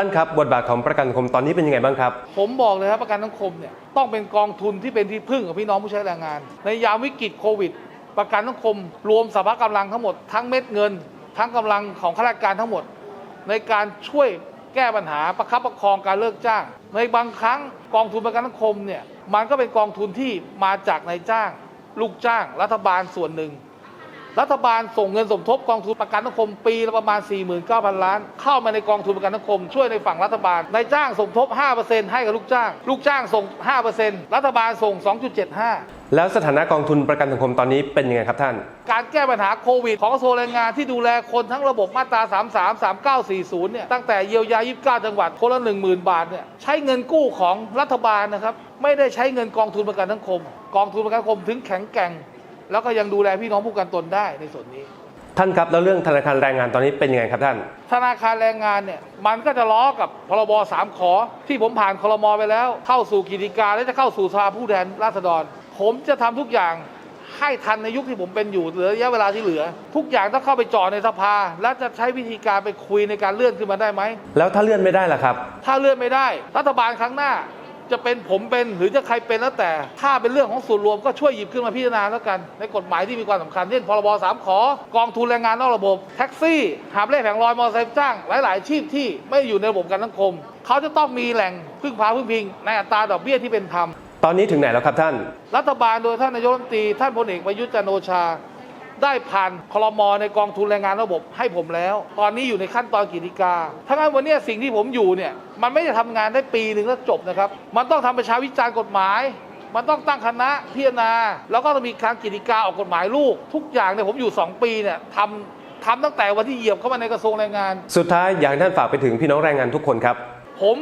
านครับบทบาทของประกันสังคมตอนนี้เป็นยังไงบ้างครับ ผมบอกเลยครับประกันสังคมเนี่ยต้องเป็นกองทุนที่เป็นที่พึ่งของพี่น้องผู้ใช้แรงงาน ในยามวิกฤตโควิด ประกันสังคม รวมสรรพกำลังทั้งหมดทั้งเม็ดเงิน ทั้งกำลังของข้าราชการทั้งหมด ในการช่วยแก้ปัญหาประคับประคองการเลิกจ้าง ในบางครั้งกองทุนประกันสังคมเนี่ยมันก็เป็นกองทุนที่มาจากนายจ้าง ลูกจ้างรัฐบาลส่วนหนึ่ง รัฐบาลส่งเงินสมทบกองทุนประกันสังคมปีละประมาณ 49,000 ล้าน เข้ามาในกองทุนประกันสังคม ช่วยในฝั่งรัฐบาลนายจ้างสมทบ 5%ให้กับลูกจ้าง ลูกจ้างส่ง 5%รัฐบาลส่ง 2.75แล้วสถานะกองทุนประกันสังคมตอนนี้เป็นยังไงครับท่าน การแก้ปัญหาโควิดของกระทรวงแรงงานที่ดูแลคนทั้งระบบมาตรา 33 3940 เนี่ย ตั้งแต่เยียวยา 29 จังหวัดคนละ 10,000 บาท เนี่ย ใช้เงินกู้ของรัฐบาลนะครับ ไม่ได้ใช้เงินกองทุนประกันสังคม กองทุนประกันสังคมถึงแข็งแกร่ง แล้วก็ยังดูแลพี่น้องผู้ประกันตนได้ในส่วนนี้ ท่านครับแล้วเรื่องธนาคารแรงงานตอนนี้เป็นยังไงครับท่าน ธนาคารแรงงานเนี่ยมันก็จะล้อกับพรบสามขอ ที่ผมผ่านคลมไปแล้ว เข้าสู่กิจการและจะเข้าสู่สภาผู้แทนราษฎร ผมจะทำทุกอย่างให้ทันในยุคที่ผมเป็นอยู่เหลือระยะเวลาที่เหลือ ทุกอย่างต้องเข้าไปจ่อในสภา และจะใช้วิธีการไปคุยในการเลื่อนขึ้นมาได้ไหมแล้วถ้าเลื่อนไม่ได้ล่ะครับ ถ้าเลื่อนไม่ได้ รัฐบาลครั้งหน้า จะเป็นผมเป็นหรือจะใครเป็นแล้วแต่ ถ้าเป็นเรื่องของส่วนรวมก็ช่วยหยิบขึ้นมาพิจารณาแล้วกัน ในกฎหมายที่มีความสำคัญเช่นพรบสามขอกองทุนแรงงานนอกระบบ แท็กซี่หาบเล่แผงลอยมอเตอร์ไซค์จ้าง หลาย ๆ อาชีพที่ไม่อยู่ในระบบการสังคม เขาจะต้องมีแหล่งพึ่งพาพึ่งพิง ในอัตราดอกเบี้ยที่เป็นธรรมตอนนี้ถึงไหนแล้วครับท่าน รัฐบาลโดยท่านนายกรัฐมนตรีท่านพลเอกประยุทธ์จันทร์โอชา ได้ผ่านคลมในกองทุนแรงงานระบบให้ผมแล้ว ตอนนี้อยู่ในขั้นตอนกิจกาถ้างั้นวันเนี้ยสิ่งที่ผมอยู่เนี่ยมันไม่ได้ทำงานได้ปีหนึ่งแล้วจบนะครับ มันต้องทำประชาวิจารณ์กฎหมาย มันต้องตั้งคณะพิจารณา แล้วก็ต้องมีการกิจกาออกกฎหมายลูก ทุกอย่างเนี่ยผมอยู่ 2 ปีเนี่ยทำทำตั้งแต่วันที่เหยียบเข้ามาในกระทรวงแรงงาน สุดท้ายอยากให้ท่านฝากไปถึงพี่น้องแรงงานทุกคนครับ ผม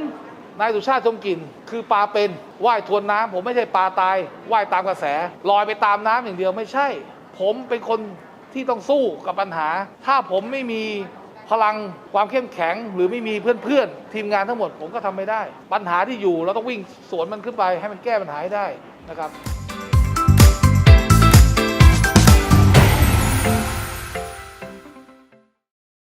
นายสุชาติชมกลิ่นคือปลาเป็นว่ายทวนน้ำผมไม่ใช่ปลาตายว่ายตามกระแสลอยไปตามน้ำอย่างเดียวไม่ใช่ ผมเป็นคนที่ต้องสู้กับปัญหา ถ้าผมไม่มีพลังความเข้มแข็ง หรือไม่มีเพื่อนๆ ทีมงานทั้งหมดผมก็ทำไม่ได้ ปัญหาที่อยู่เราต้องวิ่งสวนมันขึ้นไปให้มันแก้ปัญหาให้ได้นะครับ